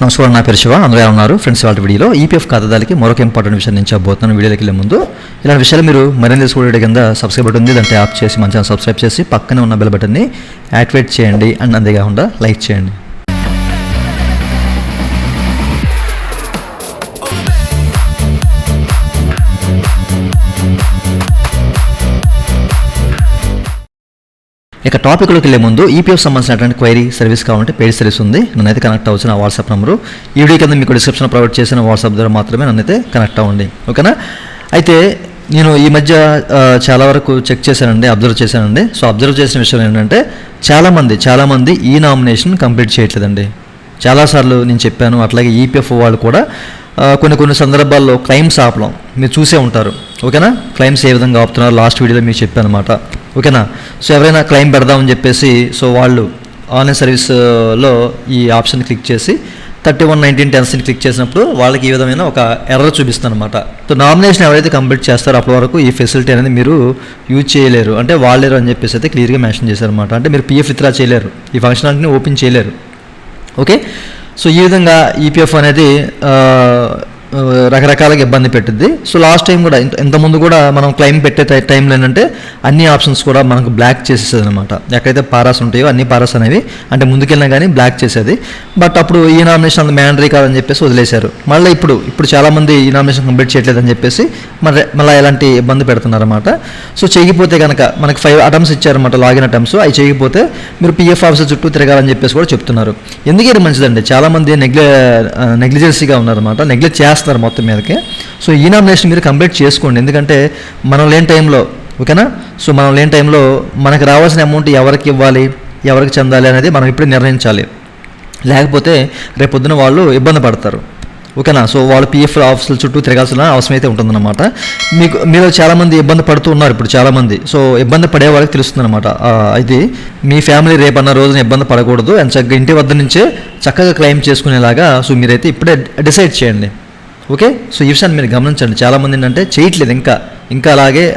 నమస్కారం నా పేరు శివ. అందరూ ఉన్నారు? ఫ్రెండ్స్ వాళ్ళ వీడియోలో ఈపీఎఫ్ ఖాతాదారికి మరొక ఇంపార్టెంట్ విషయం నేను చెప్పబోతున్నాను. వీడియోకి వెళ్ళే ముందు ఇలాంటి విషయాలు మీరు మరింత తెలుసుకోవడం కింద సబ్స్క్రైబ్ బటన్ ఉంది. దాంట్లో యాప్ చేసి మంచిగా సబ్స్క్రైబ్ చేసి పక్కనే ఉన్న బెల్ బటన్ని యాక్టివేట్ చేయండి. అండ్ అంతేకాకుండా లైక్ చేయండి. ఇక టాపిక్లోకి వెళ్ళే ముందు ఈపీఎఫ్ సంబంధించినటువంటి క్వైరీ సర్వీస్ కావాలంటే పెయిడ్ సర్వీస్ ఉంది. నన్నైతే కనెక్ట్ అవచ్చు నా వాట్సాప్ నెంబరు ఈ వీడియో కింద మీకు డిస్క్రిప్షన్ ప్రొవైడ్ చేసిన వాట్సాప్ ద్వారా మాత్రమే నన్నైతే కనెక్ట్ అవ్వండి. ఓకేనా? అయితే నేను ఈ మధ్య చాలా వరకు చెక్ చేశానండి అబ్జర్వ్ చేశానండి. సో అబ్జర్వ్ చేసిన విషయం ఏంటంటే చాలామంది చాలామంది ఈ నామినేషన్ కంప్లీట్ చేయట్లేదండి. చాలాసార్లు నేను చెప్పాను అట్లాగే ఈపీఎఫ్ వాళ్ళు కూడా కొన్ని కొన్ని సందర్భాల్లో క్లైమ్స్ ఆపడం మీరు చూసే ఉంటారు. ఓకేనా? క్లైమ్స్ ఏ విధంగా ఆపుతున్నారు లాస్ట్ వీడియోలో మీకు చెప్పాను అనమాట ఓకేనా? సో ఎవరైనా క్లైమ్ పెడదామని చెప్పేసి సో వాళ్ళు ఆన్లైన్ సర్వీస్లో ఈ ఆప్షన్ క్లిక్ చేసి థర్టీ వన్ నైన్టీన్ టెన్స్ని క్లిక్ చేసినప్పుడు వాళ్ళకి ఈ విధమైన ఒక ఎర్ర చూపిస్తుంది అనమాట సో నామినేషన్ ఎవరైతే కంప్లీట్ చేస్తారో అప్పటి వరకు ఈ ఫెసిలిటీ అనేది మీరు యూజ్ చేయలేరు. అంటే వాళ్ళేరు అని చెప్పేసి అయితే క్లియర్గా మెన్షన్ చేశారనమాట అంటే మీరు పిఎఫ్ విత్డ్రా చేయలేరు. ఈ ఫంక్షనాలిటీని ఓపెన్ చేయలేరు. ఓకే? సో ఈ విధంగా ఈపీఎఫ్ అనేది రకరకాలుగా ఇబ్బంది పెట్టింది సో లాస్ట్ టైం కూడా ఇంత ఇంతకుముందు కూడా మనం క్లైమ్ పెట్టే టై- టైంలో ఏంటంటే అన్ని ఆప్షన్స్ కూడా మనకు బ్లాక్ చేసేది అనమాట ఎక్కడైతే పారాస్ ఉంటాయో అన్ని పారాస్ అనేవి అంటే ముందుకెళ్ళినా కానీ బ్లాక్ చేసేది. బట్ అప్పుడు ఈ నామినేషన్ అంత మ్యాండరీ కాదని చెప్పేసి వదిలేశారు. మళ్ళీ ఇప్పుడు ఇప్పుడు చాలామంది ఈ నామినేషన్ కంప్లీట్ చేయట్లేదని చెప్పేసి మరి మళ్ళీ ఎలాంటి ఇబ్బంది పెడుతున్నారన్నమాట. సో చేయకపోతే కనుక మనకి ఫైవ్ అటమ్స్ ఇచ్చారన్నమాట లాగిన్ అటమ్స్ అవి చేయకపోతే మీరు పిఎఫ్ ఆఫీసర్ చుట్టూ తిరగాలని చెప్పేసి కూడా చెప్తున్నారు. ఎందుకు ఇది మంచిదండి చాలామంది నెగ్లె నెగ్లిజెన్సీగా ఉన్నారన్నమాట. నెగ్లెక్ట్ చేస్తున్నారు మొత్తం మీదకి. సో ఈ నామినేషన్ మీరు కంప్లీట్ చేసుకోండి. ఎందుకంటే మనం లేని టైంలో ఓకేనా? సో మనం లేని టైంలో మనకు రావాల్సిన అమౌంట్ ఎవరికి ఇవ్వాలి ఎవరికి చెందాలి అనేది మనం ఇప్పుడే నిర్ణయించాలి. లేకపోతే రేపొద్దున వాళ్ళు ఇబ్బంది పడతారు. ఓకేనా? సో వాళ్ళు పిఎఫ్ ఆఫీసుల చుట్టూ తిరగాల్సిన అవసరం అయితే ఉంటుందన్నమాట. మీకు మీరు చాలామంది ఇబ్బంది పడుతూ ఉన్నారు ఇప్పుడు చాలామంది. సో ఇబ్బంది పడే వాళ్ళకి తెలుస్తుందన్నమాట. ఇది మీ ఫ్యామిలీ రేపన్న రోజున ఇబ్బంది పడకూడదు. అండ్ చక్కగా ఇంటి వద్ద నుంచే చక్కగా క్లెయిమ్ చేసుకునేలాగా. సో మీరైతే ఇప్పుడే డిసైడ్ చేయండి. ఓకే సో ఈ విషయాన్ని మీరు గమనించండి. చాలామంది ఏంటంటే చేయట్లేదు ఇంకా. ఇంకా అలాగే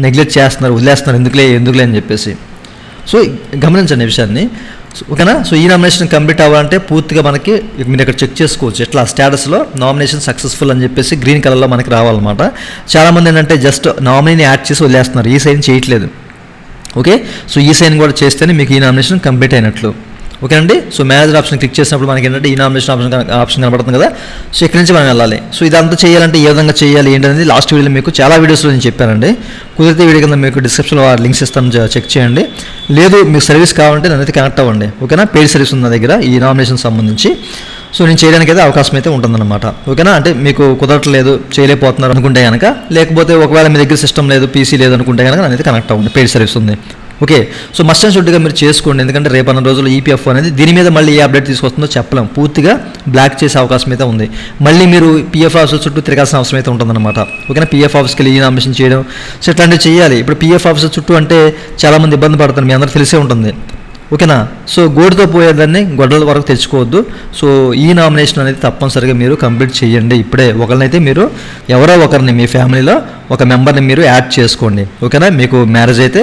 నెగ్లెక్ట్ చేస్తున్నారు వదిలేస్తున్నారు. ఎందుకులే ఎందుకులే అని చెప్పేసి. సో గమనించండి ఈ విషయాన్ని. సో, ఓకేనా? సో ఈ నామినేషన్ కంప్లీట్ అవ్వాలంటే పూర్తిగా మనకి మీరు ఇక్కడ చెక్ చేసుకోవచ్చు. ఎట్లా? స్టేటస్లో నామినేషన్ సక్సెస్ఫుల్ అని చెప్పేసి గ్రీన్ కలర్లో మనకి రావాలన్నమాట. చాలామంది ఏంటంటే జస్ట్ నామినీని యాడ్ చేసి వదిలేస్తున్నారు. ఈ సైన్ చేయట్లేదు. ఓకే సో ఈ సైన్ కూడా చేస్తేనే మీకు ఈ నామినేషన్ కంప్లీట్ అయినట్లు. ఓకేనండి సో మేనేజర్ ఆప్షన్ క్లిక్ చేసినప్పుడు మనకి ఏంటంటే ఈ నామినేషన్ ఆప్షన్ ఆప్షన్ కనబడుతుంది కదా? సో ఇక్కడ నుంచి మనం వెళ్ళాలి. సో ఇదంతా చేయాలంటే ఏ విధంగా చేయాలి ఏంటనేది లాస్ట్ వీడియోలో మీకు చాలా వీడియోస్లో నేను చెప్పానండి. కుదిరితే వీడియో కింద మీకు డిస్క్రిప్షన్లో లింక్స్ ఇస్తాను చెక్ చేయండి. లేదు మీకు సర్వీస్ కావాలంటే నన్నైతే కనెక్ట్ అవ్వండి. ఓకేనా పెయిడ్ సర్వీస్ ఉంది నా దగ్గర ఈ నామినేషన్ సంబంధించి. సో నేను చేయడానికి అయితే అవకాశం అయితే ఉంటుందన్నమాట. ఓకేనా అంటే మీకు కుదరట్లేదు చేయలేకపోతున్నారు అనుకుంటే కనుక లేకపోతే ఒకవేళ మీ దగ్గర సిస్టమ్ లేదు పీసీ లేదు అనుకుంటే కనుక నన్నైతే కనెక్ట్ అవ్వండి. పెయిడ్ సర్వీస్ ఉంది. ఓకే సో మస్ట్ అండ్ షుడ్గా మీరు చేసుకోండి. ఎందుకంటే రేపు అన్న రోజుల్లో ఈపీఎఫ్ అనేది దీని మీద మళ్ళీ ఏ అప్డేట్ తీసుకొస్తుందో చెప్పలేం. పూర్తిగా బ్లాక్ చేసే అవకాశం అయితే ఉంది. మళ్ళీ మీరు పీఎఫ్ ఆఫీస్ చుట్టూ తిరగాల్సిన అవసరం అయితే ఉంటుందన్నమాట. ఓకేనా? పీఎఫ్ ఆఫీస్కి వెళ్ళి ఈ నామినేషన్ చేయడం. సో ఇట్లాంటివి చేయాలి. ఇప్పుడు పీఎఫ్ ఆఫీస్ చుట్టూ అంటే చాలామంది ఇబ్బంది పడతారు. మీ అందరూ తెలిసే ఉంటుంది. ఓకేనా? సో గోడుతో పోయేదాన్ని గొడవల వరకు తెచ్చుకోవద్దు. సో ఈ నామినేషన్ అనేది తప్పనిసరిగా మీరు కంప్లీట్ చేయండి. ఇప్పుడే ఒకరినైతే మీరు ఎవరో ఒకరిని మీ ఫ్యామిలీలో ఒక మెంబర్ని మీరు యాడ్ చేసుకోండి. ఓకేనా? మీకు మ్యారేజ్ అయితే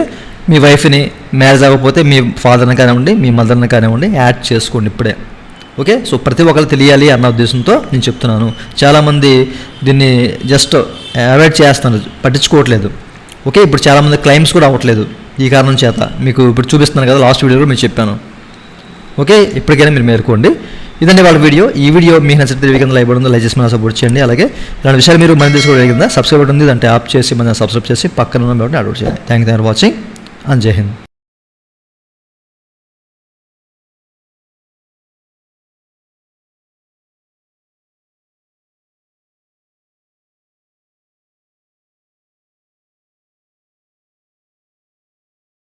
మీ వైఫ్ని మ్యారేజ్ అవ్వకపోతే మీ ఫాదర్ని కానివ్వండి మీ మదర్ని కానివ్వండి యాడ్ చేసుకోండి ఇప్పుడే. ఓకే సో ప్రతి ఒక్కరు తెలియాలి అన్న ఉద్దేశంతో నేను చెప్తున్నాను. చాలామంది దీన్ని జస్ట్ అవాయిడ్ చేస్తున్నారు పట్టించుకోవట్లేదు. ఓకే ఇప్పుడు చాలామంది క్లైమ్స్ కూడా అవ్వట్లేదు ఈ కారణం చేత. మీకు ఇప్పుడు చూపిస్తున్నాను కదా లాస్ట్ వీడియోలో మీకు చెప్పాను. ఓకే ఇప్పటికైనా మీరు మేలుకోండి. ఇదండి వాళ్ళ వీడియో. ఈ వీడియో మీకు నచ్చితే వీకెండ్ కింద లైక్ ఉందో లైక్ చేసి మన సపోర్ట్ చేయండి. అలాగే ఇలాంటి విషయాలు మీరు మన తీసుకోవడం జరిగిందా? సబ్స్క్రైబ్ ఉంది అంటే ఆప్ చేసి మన సబ్స్క్రైబ్ చేసి పక్కన ఉన్న బట్టి చేయండి. థ్యాంక్ యూ ఫర్ వాచింగ్ আঞ্জয় হিন্দ।